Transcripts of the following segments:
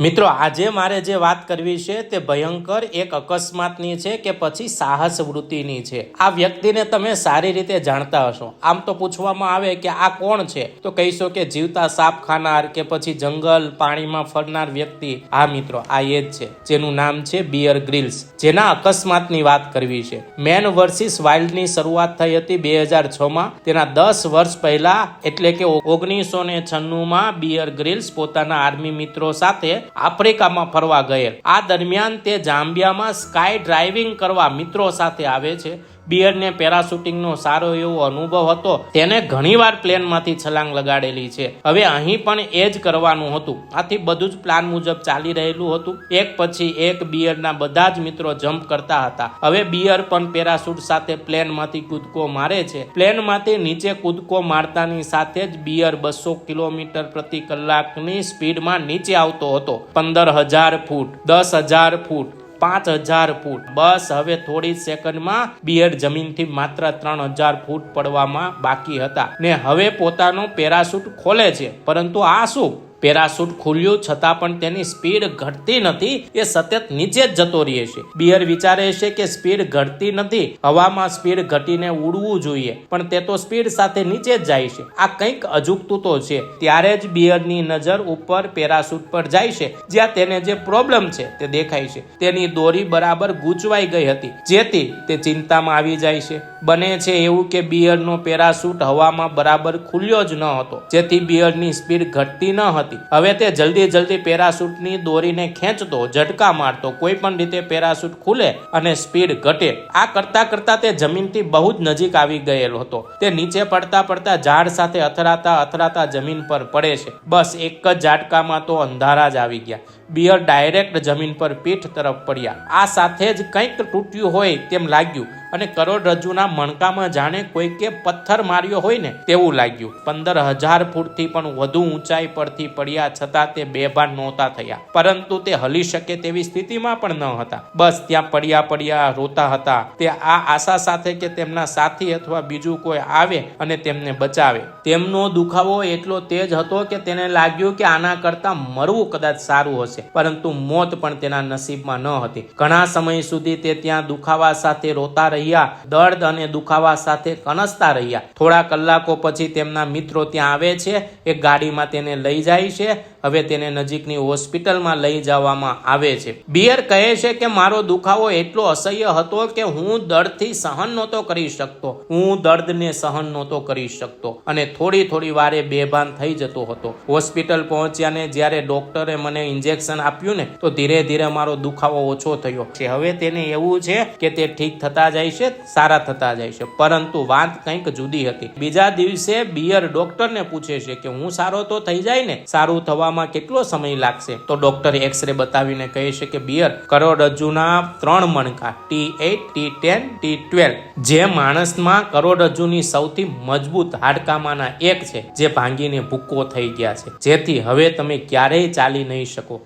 મિત્રો, આજે મારે જે વાત કરવી છે તે ભયંકર, એક અકસ્માતની છે કે પછી સાહસ વૃત્તિની છે. આ વ્યક્તિને તમે સારી રીતે જાણતા હશો. આમ તો પૂછવામાં આવે કે આ કોણ છે? તો કહીશો કે જીવતા સાપ ખાનાર કે પછી જંગલ પાણીમાં ફરનાર વ્યક્તિ. આ મિત્રો, આ એ જ છે. જેનું નામ છે બિયર ગ્રીલ્સ જેના અકસ્માતની વાત કરવી છે. મેન વર્સિસ વાઇલ્ડની શરૂઆત થઈ હતી બે હજાર છમાં. તેના દસ વર્ષ પહેલા, એટલે કે ઓગણીસો ને છન્નુંમાં બિયર ગ્રીલ્સ પોતાના આર્મી મિત્રો સાથે આફ્રિકામાં ફરવા ગયેલ. આ દરમિયાન તે જામ્બિયામાં સ્કાય ડ્રાઇવિંગ કરવા મિત્રો સાથે આવે છે. બિયરને પેરાશૂટિંગનો સારો એવો અનુભવ હતો, તેને ઘણીવાર પ્લેનમાંથી છલાંગ લગાડેલી છે. હવે અહીં પણ એ જ કરવાનું હતું. આથી બધું જ પ્લાન મુજબ ચાલી રહેલું હતું. એક પછી એક બિયરના બધા જ મિત્રો જમ્પ કરતા હતા. હવે બિયર પણ પેરાશૂટ સાથે પ્લેનમાંથી કૂદકો મારે છે. પ્લેનમાંથી નીચે કૂદકો મારતાની સાથે જ બિયર બસો કિલોમીટર પ્રતિ કલાકની સ્પીડમાં નીચે આવતો હતો. પંદર હજાર ફૂટ, દસ હજાર ફૂટ પાંચ હજાર ફૂટ. બસ હવે થોડી સેકન્ડમાં બિયર જમીનથી માત્ર ત્રણ હજાર ફૂટ પડવામાં બાકી હતા. ને હવે પોતાનો પેરાશૂટ ખોલે છે. પરંતુ આ શું? પેરાશૂટ ખુલ્યું, છતાં પણ તેની સ્પીડ ઘટતી નથી, એ સતત નીચે જ જતો રહે છે. બિયર વિચારે છે કે સ્પીડ ઘટતી નથી, હવામાં સ્પીડ ઘટીને ઉડવું જોઈએ, પણ તે તો સ્પીડ સાથે નીચે જ જાય છે. આ કંઈક અજુકતું તો છે. ત્યારે જ બિયરની નજર ઉપર પેરાશૂટ પર જાય છે, જ્યાં તેને જે પ્રોબ્લેમ છે તે દેખાય છે. તેની દોરી બરાબર ગૂંચવાઈ ગઈ હતી, જેથી તે ચિંતામાં આવી જાય છે. બને છે એવું કે બિયરનો પેરાશૂટ હવામાં બરાબર ખુલ્યો જ ન હતો, જેથી બિયરની સ્પીડ ઘટતી ન હતી. હવે તે જલ્દી જલ્દી પેરાશૂટની દોરીને ખેંચતો, ઝટકા મારતો કોઈ પણ રીતે પેરાશૂટ ખુલે અને સ્પીડ ઘટે. આ કરતા કરતા તે જમીનથી બહુ જ નજીક આવી ગયેલો હતો. તે નીચે પડતા પડતા ઝાડ સાથે અથડાતા અથડાતા જમીન પર પડે છે. બસ એક જ ઝાટકામાં તો અંધારા જ આવી ગયા. બિયર ડાયરેક્ટ જમીન પર પીઠ તરફ પડ્યા. આ સાથે જ કંઈક તૂટ્યું હોય તેમ લાગ્યું અને કરોડરજ્જુના મણકામાં જાણે કોઈકે પથ્થર માર્યો હોય ને તેવું લાગ્યું. પંદર હજાર ફૂટથી પણ વધુ ઊંચાઈ પરથી પડ્યા છતાં તે બેભાન નહોતા થયા. પરંતુ તે હલી શકે તેવી સ્થિતિમાં પણ ન હતા. બસ ત્યાં પડ્યા પડ્યા રોતા હતા. તે આ આશા સાથે કે તેમના સાથી અથવા બીજું કોઈ આવે અને તેમને બચાવે. તેમનો દુખાવો એટલો તેજ હતો કે તેને લાગ્યું કે આના કરતાં મરવું કદાચ સારું હશે. પરંતુ મોત પણ તેના નસીબમાં ન હતી. ઘણા સમય સુધી તે ત્યાં દુખાવા સાથે રોતા રહ્યા, દર્દ અને દુખાવા સાથે કનસતા રહ્યા. થોડા કલાકો પછી તેમના મિત્રો ત્યાં આવે છે, એક ગાડીમાં તેને લઈ જાય છે હવે તેને નજીકની હોસ્પિટલમાં લઈ જવામાં આવે છે. બિયર કહે છે કે મારો દુખાવો એટલો અસહ્ય હતો કે હું દર્દથી સહન નહોતો કરી શકતો. હું દર્દને સહન નહોતો કરી શકતો અને થોડી થોડી વારે બેભાન થઈ જતો હતો. હોસ્પિટલ પહોંચ્યાને જ્યારે ડોક્ટરે મને ઇન્જેક્શન આપ્યું ને, તો ધીરે ધીરે મારો દુખાવો ઓછો થયો. છે હવે તેને એવું છે કે તે ઠીક થતા જાય છે, સારા થતા જાય છે. પરંતુ વાત કંઈક જુદી હતી. બીજા દિવસે બિયર ડોક્ટરને પૂછે છે કે હું સારો તો થઈ જાય ને? સારું થવામાં કેટલો સમય લાગશે? તો ડોક્ટર એક્સરે બતાવીને કહે છે કે, બિયર કરોડરજ્જુના ત્રણ મણકા T eight T ten T twelve જે માણસમાં કરોડરજ્જુની સૌથી મજબૂત હાડકામાંના એક છે, જે ભાંગીને ભૂક્કો થઈ ગયા છે. જેથી હવે તમે ક્યારેય ચાલી નહીં શકો.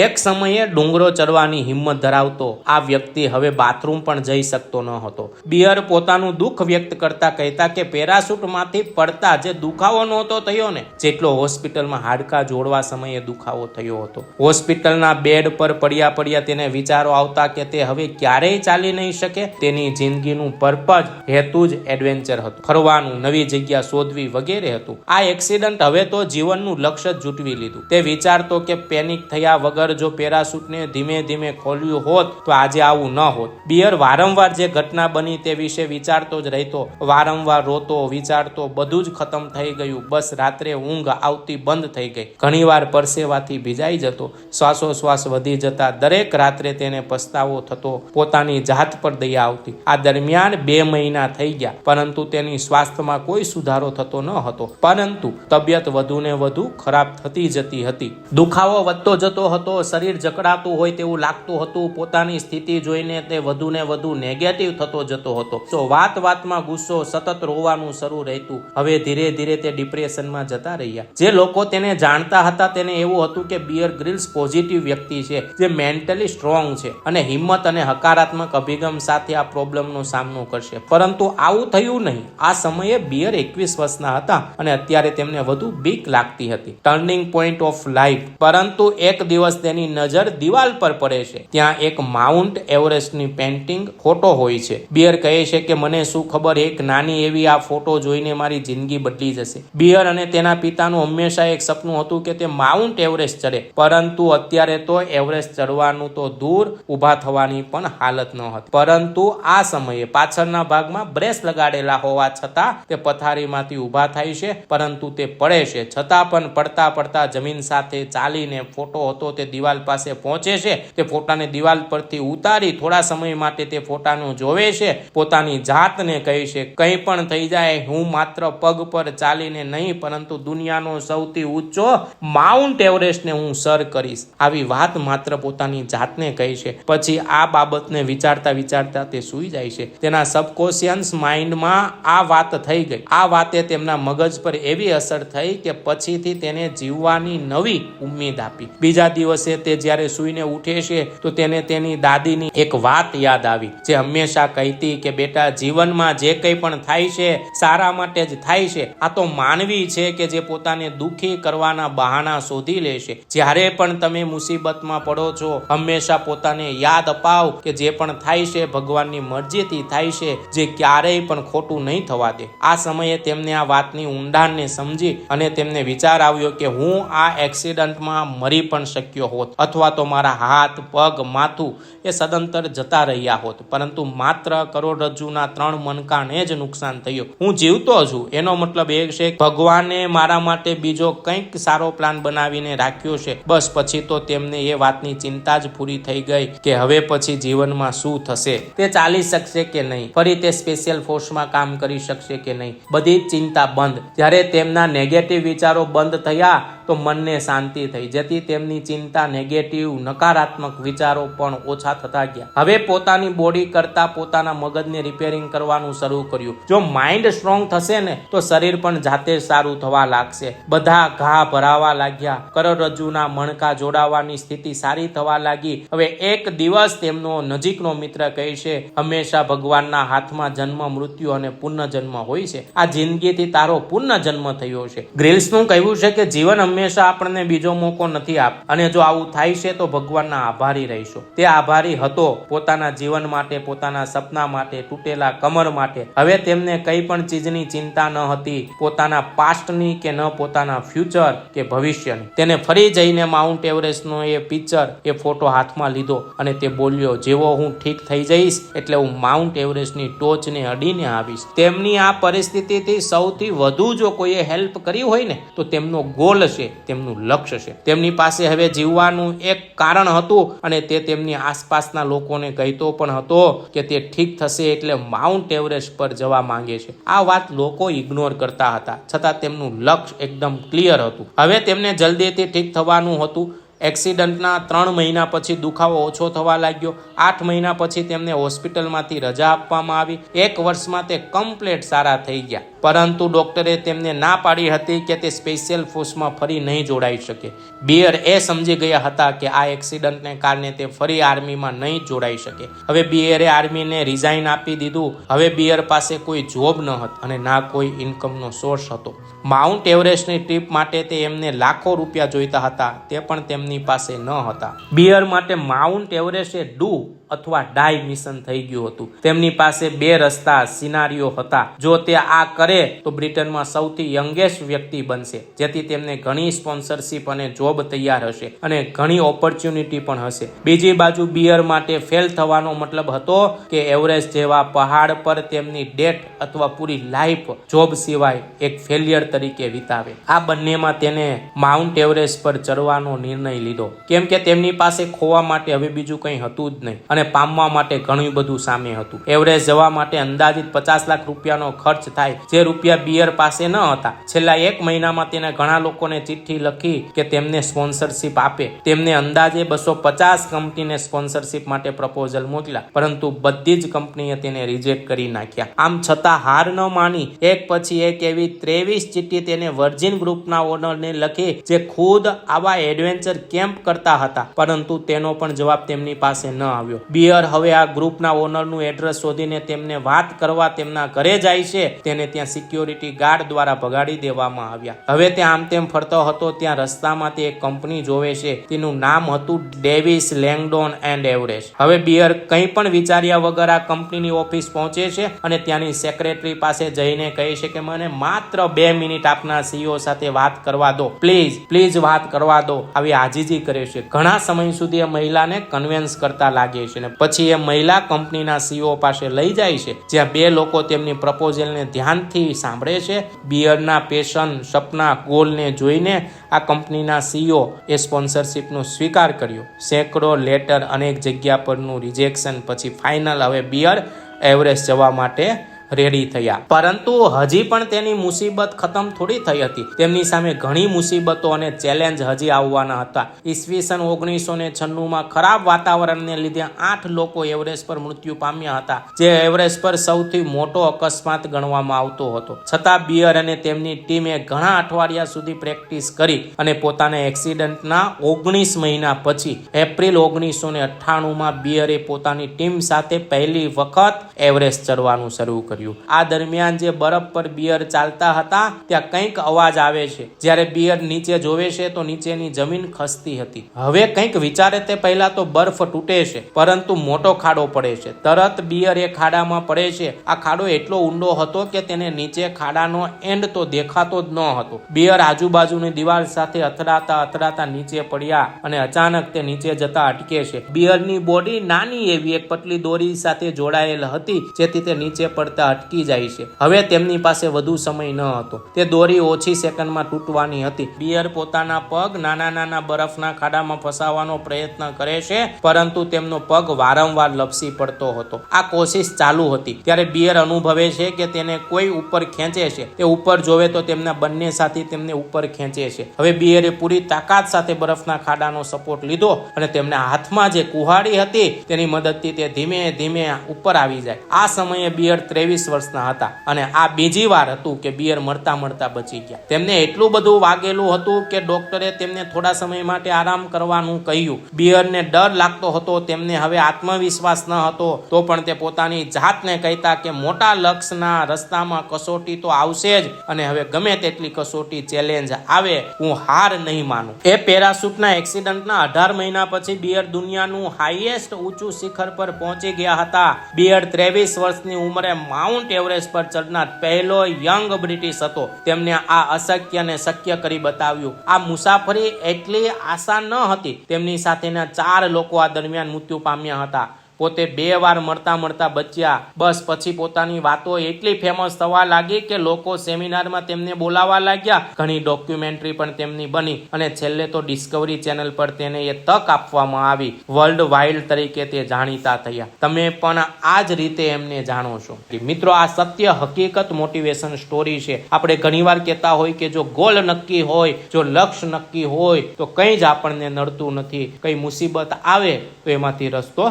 એક સમયે ડુંગરો ચડવાની હિંમત ધરાવતો આ વ્યક્તિ હવે બાથરૂમ પણ જઈ શકતો ન હતો. બિયર પોતાનું દુઃખ વ્યક્ત કરતા કહેતા કે પેરાશૂટમાંથી પડતા જે દુખાવો નહોતો થયો ને, જેટલો હોસ્પિટલમાં હાડકા જોડવા સમયે દુખાવો થયો હતો. હોસ્પિટલના બેડ પર પડ્યા પડ્યા તેને વિચારો આવતા કે તે હવે ક્યારેય ચાલી નહીં શકે, તેની જિંદગીનું પર્પઝ હેતુ જ એડવેન્ચર હતું. ફરવાનું, નવી જગ્યા શોધવી વગેરે હતું. આ એક્સિડન્ટ હવે તો જીવનનું લક્ષ્ય જૂટવી લીધું. તે વિચારતો કે પેનિક થયા વગર જો પેરાશૂટને ધીમે ધીમે ખોલ્યું હોત, તો આજે આવું ન હોત. બિયર વારંવાર જે ઘટના બની તે વિશે વિચારતો જ રહેતો. વારંવાર રોતો, વિચારતો, બધું જ ખતમ થઈ ગયું. બસ રાત્રે ઊંઘ આવતી બંધ થઈ ગઈ. ઘણીવાર પરસેવાથી ભીજાઈ જતો. શ્વાસોશ્વાસ વધી જતા. દરેક રાત્રે તેને પસ્તાવો થતો. પોતાની જાત પર દયા આવતી. આ દરમિયાન બે મહિના થઈ ગયા, પરંતુ તેની સ્વાસ્થ્યમાં કોઈ સુધારો થતો ન હતો. પરંતુ તબિયત વધુ ને વધુ ખરાબ થતી જતી હતી. દુખાવો વધતો જતો હતો શરીર જકડાતું હોય તેવું લાગતું હતું, પોતાની સ્થિતિ જોઈને તે વધુ ને વધુ નેગેટિવ થતો જતો હતો. તો વાત વાતમાં ગુસ્સો સતત રોવાનું શરૂ રહેતું હવે ધીરે ધીરે તે ડિપ્રેશનમાં જતા રહ્યા. જે લોકો તેને જાણતા હતા તેને એવું હતું કે બિયર ગ્રીલ્સ પોઝિટિવ વ્યક્તિ છે, જે મેન્ટલી સ્ટ્રોંગ છે અને હિંમત અને હકારાત્મક અભિગમ સાથે આ પ્રોબ્લેમનો સામનો કરશે. પરંતુ આવું થયું નહીં. આ સમયે બિયર એકવીસ વર્ષના હતા અને અત્યારે તેમને વધુ બીક લાગતી હતી. ટર્નિંગ પોઈન્ટ ઓફ લાઈફ પરંતુ એક દિવસ તેની નજર દિવાલ પર પડે છે. ત્યાં એક માઉન્ટ એવરેસ્ટની પેન્ટિંગ ફોટો હોય છે. બિયર કહે છે કે, મને શું ખબર એક નાની એવી આ ફોટો જોઈને મારી જિંદગી બદલી જશે. બિયર અને તેના પિતાનું હંમેશા એક સપનું હતું કે તે માઉન્ટ એવરેસ્ટ ચડે. પરંતુ અત્યારે તો એવરેસ્ટ ચડવાનું તો દૂર ઊભા થવાની પણ હાલત ન હતી. પરંતુ આ સમયે પાછળના ભાગમાં બ્રેસ લગાડેલા હોવા છતાં તે પથારીમાંથી ઊભા થાય છે, પરંતુ તે પડે છે. છતાં પણ પડતા પડતા જમીન સાથે ચાલીને ફોટો હતો તે દિવાલ પાસે પહોંચે છે, તે ફોટાને દિવાલ પરથી ઉતારી થોડા સમય માટે તે ફોટાનું જોવે છે. પોતાની જાતને કહે છે, કંઈ પણ થઈ જાય, હું માત્ર પગ પર ચાલીને નહીં, પરંતુ દુનિયાનો સૌથી ઊંચો માઉન્ટ એવરેસ્ટને હું સર કરીશ. આવી વાત માત્ર પોતાની જાતને કહે છે. પછી આ બાબતને વિચારતા વિચારતા તે સૂઈ જાય છે. તેના સબકોશિયન્સ માઇન્ડમાં આ વાત થઈ ગઈ. આ વાતે તેમના મગજ પર એવી અસર થઈ કે પછીથી તેને જીવવાની નવી ઉમેદ આપી. બીજા દિવસે તે જ્યારે સૂઈને ઉઠે છે, તો તેને તેની દાદીની એક વાત યાદ આવી, જે હંમેશા કહેતી કે, બેટા, જીવનમાં જે કંઈ પણ થાય છે, સારા માટે જ થાય છે. આ તો માનવી છે કે જે પોતાને દુઃખી કરવાના બહાના શોધી લે જ્યારે પણ તમે મુસીબતમાં પડો છો, હંમેશા પોતાને યાદ અપાવ કે જે પણ થાય છે, ભગવાનની મરજીથી થાય છે, જે ક્યારેય પણ ખોટું નહીં થવા દે. આ સમયે તેમને આ વાતની ઊંડાણને સમજી અને તેમને વિચાર આવ્યો કે, હું આ એક્સિડન્ટમાં મરી પણ શક્યો હોત અથવા તો મારા હાથ, પગ, માથું એ સદંતર જતા રહ્યા હોત. પરંતુ માત્ર કરોડરજ્જુના ત્રણ મનકાને જ નુકસાન થયું. હું જીવતો છું. એનો મતલબ એ છે, ભગવાને મારા માટે બીજો કંઈક સારો પ્લાન બનાવીને રાખ્યો છે. બસ પછી તો તેમને એ વાતની ચિંતા જ પૂરી થઈ ગઈ કે હવે પછી જીવનમાં શું થશે? તે ચાલી શકશે કે નહીં? ફરી તે સ્પેશિયલ ફોર્સમાં કામ કરી શકશે કે નહીં? બધી ચિંતા બંધ. જ્યારે તેમના નેગેટિવ વિચારો બંધ થયા તો મનને શાંતિ થઈ. જેથી તેમની ચિંતા નેગેટિવ નકારાત્મક વિચારો પણ ઓછા થતા ગયા. હવે પોતાની બોડી કરતા પોતાના મગજને રિપેરિંગ કરવાનું શરૂ કર્યું. જો માઇન્ડ સ્ટ્રોંગ થશે ને, તો શરીર પણ જાતે સારું થવા લાગશે. બધા ઘા ભરાવા લાગ્યા. કરોડરજ્જુના મણકા જોડાવાની સ્થિતિ સારી થવા લાગી. હવે એક દિવસ તેમનો નજીકનો મિત્ર કહે છે, હંમેશા ભગવાનના હાથમાં જન્મ, મૃત્યુ અને પુનઃજન્મ હોય છે. આ જિંદગીથી તારો પુનઃજન્મ થયો છે. ગ્રિલ્સનું કહેવું છે કે જીવન હંમેશા આપણને બીજો મોકો નથી આપ અને જો આવું થાય છે તો ભગવાનના આભારી રહીશું. તે આભારી હતો પોતાના જીવન માટે, પોતાના સપના માટે, તૂટેલા કમર માટે. હવે તેમને કંઈ પણ ચીજની ચિંતા ન હતી, પોતાના પાસ્ટની કે ન પોતાના ફ્યુચર કે ભવિષ્યની. તેને ફરી જઈને માઉન્ટ એવરેસ્ટનો એ પિક્ચર, એ ફોટો હાથમાં લીધો અને તે બોલ્યો, જેવો હું ઠીક થઈ જઈશ, એટલે હું માઉન્ટ એવરેસ્ટની ટોચને અડીને આવીશ. તેમની આ પરિસ્થિતિથી સૌથી વધુ જો કોઈએ હેલ્પ કરી હોય ને, તો તેમનો ગોલ છે તેમનું લક્ષ્ય છે. તેમની પાસે હવે જીવવાનું એક કારણ હતું અને તે તેમની આસપાસના લોકોને કહેતો પણ હતો કે તે ઠીક થશે એટલે માઉન્ટ એવરેસ્ટ પર જવા માંગે છે. આ વાત લોકો ઇગ્નોર કરતા હતા. છતાં તેમનું લક્ષ્ય એકદમ ક્લિયર હતું. હવે તેમને જલ્દીથી ઠીક થવાનું હતું. એક્સિડન્ટના ત્રણ મહિના પછી દુખાવો ઓછો થવા લાગ્યો. આઠ મહિના પછી તેમને હોસ્પિટલમાંથી રજા આપવામાં આવી. એક વર્ષમાં તે કમ્પ્લેટ સારા થઈ ગયા. પરંતુ ડોક્ટરે તેમને ના પાડી હતી કે તે સ્પેશિયલ ફોર્સમાં ફરી નહીં જોડાઈ શકે. બિયર એ સમજી ગયા હતા કે આ એક્સિડન્ટને કારણે તે ફરી આર્મીમાં નહીં જોડાઈ શકે. હવે બિયરે આર્મીને રિઝાઇન આપી દીધું. હવે બિયર પાસે કોઈ જોબ ન હતી અને ના કોઈ ઇન્કમનો સોર્સ હતો. માઉન્ટ એવરેસ્ટની ટ્રીપ માટે તે એમને લાખો રૂપિયા જોઈતા હતા. તે પણ તેમની પાસે ન હતા. બિયર માટે માઉન્ટ એવરેસ્ટ એ ડુ અથવા ડાય મિશન થઈ ગયું હતું. તેમની પાસે બે રસ્તા સિનારીઓ હતા. જો તે આ કરે, તો બ્રિટનમાં સૌથી યંગેસ્ટ વ્યક્તિ બનશે, જેથી તેમને ઘણી સ્પોન્સરશિપ અને જોબ તૈયાર હશે અને ઘણી ઓપોર્ચ્યુનિટી પણ હશે. બીજી બાજુ બિયર માટે ફેલ થવાનો મતલબ હતો કે એવરેસ્ટ જેવા પહાડ પર તેમની ડેટ અથવા પૂરી લાઈફ જોબ સિવાય એક ફેલિયર તરીકે વિતાવે. આ બંનેમાં તેને માઉન્ટ એવરેસ્ટ પર ચડવાનો નિર્ણય લીધો. કેમ કે તેમની પાસે ખોવા માટે હવે બીજું કંઈ હતું જ નહીં. અને પામવા માટે ઘણું બધું સામે હતું. એવરેસ્ટ જવા માટે અંદાજિત પચાસ લાખ રૂપિયાનો ખર્ચ થાય જે રૂપિયા બિયર પાસે ન હતા. છેલ્લા એક મહિનામાં તેને ઘણા લોકોને ચિઠ્ઠી લખી કે તેમને સ્પોન્સરશિપ આપે. તેમને અંદાજે બસો પચાસ કંપનીને સ્પોન્સરશિપ માટે પ્રપોઝલ મોકલ્યા, પરંતુ બધી જ કંપનીએ તેને રિજેક્ટ કરી નાખ્યા. આમ છતાં હાર ન માની, એક પછી એક એવી ત્રેવીસ ચિઠ્ઠી તેને વર્જિન ગ્રુપના ઓનરને લખી જે ખુદ આવા એડવેન્ચર કેમ્પ કરતા હતા, પરંતુ તેનો પણ જવાબ તેમની પાસે ન આવ્યો. બિયર હવે આ ગ્રુપના ઓનરનું એડ્રેસ શોધીને તેમને વાત કરવા તેમના ઘરે જાય છે, તેને ત્યાં સિક્યોરિટી ગાર્ડ દ્વારા ભગાડી દેવામાં આવ્યા. હવે તે આમ તેમ ફરતો હતો, ત્યાં રસ્તામાં તે એક કંપની જોવે છે, તેનું નામ હતું ડેવિસ લેંગડોન એન્ડ એવરેસ્ટ. હવે બિયર કંઈ પણ વિચાર્યા વગર આ કંપનીની ઓફિસ પહોંચે છે અને ત્યાંની સેક્રેટરી પાસે જઈને કહે છે કે મને માત્ર બે મિનિટ આપના સીઈઓ સાથે વાત કરવા દો. પ્લીઝ પ્લીઝ વાત કરવા દો. આવી આજીજી કરે છે. ઘણા સમય સુધી એ મહિલાને કન્વેન્સ કરતા લાગે છે. ને પછી એ મહિલા કંપનીના સીઓ પાસે લઈ જાય છે. જ્યાં બે લોકો તેમની પ્રપોઝલને ધ્યાનથી સાંભળે છે. બિયરના પેશન, સપના, ગોલને જોઈને આ કંપનીના સીઓ એ સ્પોન્સરશિપનો સ્વીકાર કર્યો. સેંકડો લેટર અનેક જગ્યા પરનું રિજેક્શન, પછી ફાઇનલ. હવે બિયર એવરેસ્ટ જવા માટે રેડી થયા. પરંતુ હજી પણ તેની મુસીબત ખતમ થોડી થઈ હતી. તેમની સામે ઘણી મુસીબતો અને ચેલેન્જ હજી આવવાના હતા. ઈસવીસન ઓગણીસો ને છન્નુંમાં ખરાબ વાતાવરણને લીધે આઠ લોકો એવરેસ્ટ પર મૃત્યુ પામ્યા હતા, જે એવરેસ્ટ પર સૌથી મોટો અકસ્માત ગણવામાં આવતો હતો. છતાં બિયર અને તેમની ટીમે ઘણા અઠવાડિયા સુધી પ્રેક્ટિસ કરી અને પોતાના એક્સિડન્ટના ઓગણીસ મહિના પછી, એપ્રિલ ઓગણીસો ને અઠ્ઠાણુંમાં બિયરે પોતાની ટીમ સાથે પહેલી વખત એવરેસ્ટ ચડવાનું શરૂ કર્યું. આ દરમિયાન જે બરફ પર બિયર ચાલતા હતા, ત્યાં કંઈક અવાજ આવે છે. જ્યારે બિયર નીચે જોવે છે, તો નીચેની જમીન ખસતી હતી. હવે કંઈક વિચારે તે પહેલા તો બરફ તૂટે છે, પરંતુ મોટો ખાડો પડે છે. તરત બિયર એ ખાડામાં પડે છે. આ ખાડો એટલો ઊંડો હતો કે તેને નીચે ખાડાનો એન્ડ તો દેખાતો જ ન હતો. બિયર આજુબાજુની દિવાલ સાથે અથડાતા અથડાતા નીચે પડ્યા અને અચાનક તે નીચે જતા અટકે છે. બિયરની બોડી નાની એવી એક પતલી દોરી સાથે જોડાયેલ હતી, જેથી તે નીચે પડતા અટકી જાય છે. હવે તેમની પાસે વધુ સમય ન હતો. તે દોરી ઓછી સેકન્ડમાં તૂટવાની હતી. બિયર પોતાના પગ નાના નાના બરફના ખાડામાં ફસાવવાનો પ્રયત્ન કરે છે, પરંતુ તેમનો પગ વારંવાર લપસી પડતો હતો. આ કોશિશ ચાલુ હતી. ત્યારે બિયર અનુભવે છે કે તેને કોઈ ઉપર ખેંચે છે. તે ઉપર જોવે તો તેમના બંને સાથી તેમને ઉપર ખેંચે છે. હવે બિયરે પૂરી તાકાત સાથે બરફના ખાડાનો સપોર્ટ લીધો અને તેમના હાથમાં જે કુહાડી હતી તેની મદદથી તે ધીમે ધીમે ઉપર આવી જાય. આ સમયે બિયર ત્રેવીસ વર્ષના હતા અને આ બીજી વાર હતું કે બિયર મળતા મળતા બચી ગયા. તેમને એટલું બધું વાગેલું હતું કે ડોક્ટરે તેમને થોડા સમય માટે આરામ કરવાનું કહ્યું. બિયરને ડર લાગતો હતો, તેમને હવે આત્મવિશ્વાસ ન હતો. તો પણ તે પોતાની જાતને કહેતા કે મોટા લક્ષ્યના રસ્તામાં કસોટી તો આવશે જ અને હવે ગમે તેટલી કસોટી ચેલેન્જ આવે, હું હાર નહીં માનું. એ પેરાશૂટના એક્સિડન્ટના અઢાર મહિના પછી બિયર દુનિયાનું હાઈએસ્ટ ઊંચું શિખર પર પહોંચી ગયા હતા. બિયર ત્રેવીસ વર્ષની ઉંમરે માઉન્ટ એવરેસ્ટ પર ચડનાર પહેલો યંગ બ્રિટિશ હતો. તેમને આ અશક્યને શક્ય કરી બતાવ્યું. આ મુસાફરી એટલી આસાન ન હતી. તેમની સાથેના ચાર લોકો આ દરમિયાન મૃત્યુ પામ્યા હતા. પોતે બે વાર મળતા મળતા બચ્યા. બસ પછી પોતાની વાતો એટલી ફેમસ થવા લાગી કે લોકો સેમિનારમાં તેમને બોલાવા લાગ્યા. ઘણી ડોક્યુમેન્ટરી પણ તેમની બની અને છેલ્લે તો ડિસ્કવરી ચેનલ પર તેને એ તક આપવામાં આવી. વર્લ્ડ વાઇલ્ડ તરીકે તે જાણીતા થયા. તમે પણ આ જ રીતે એમને જાણો છો. મિત્રો, આ સત્ય હકીકત મોટિવેશન સ્ટોરી છે. આપણે ઘણીવાર કહેતા હોય કે જો ગોલ નક્કી હોય, જો લક્ષ્ય નક્કી હોય, તો કંઈ જ આપણને નડતું નથી. કઈ મુસીબત આવે તો એમાંથી રસ્તો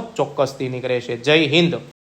ચોક્કસથી નીકળે છે. જય હિન્દ.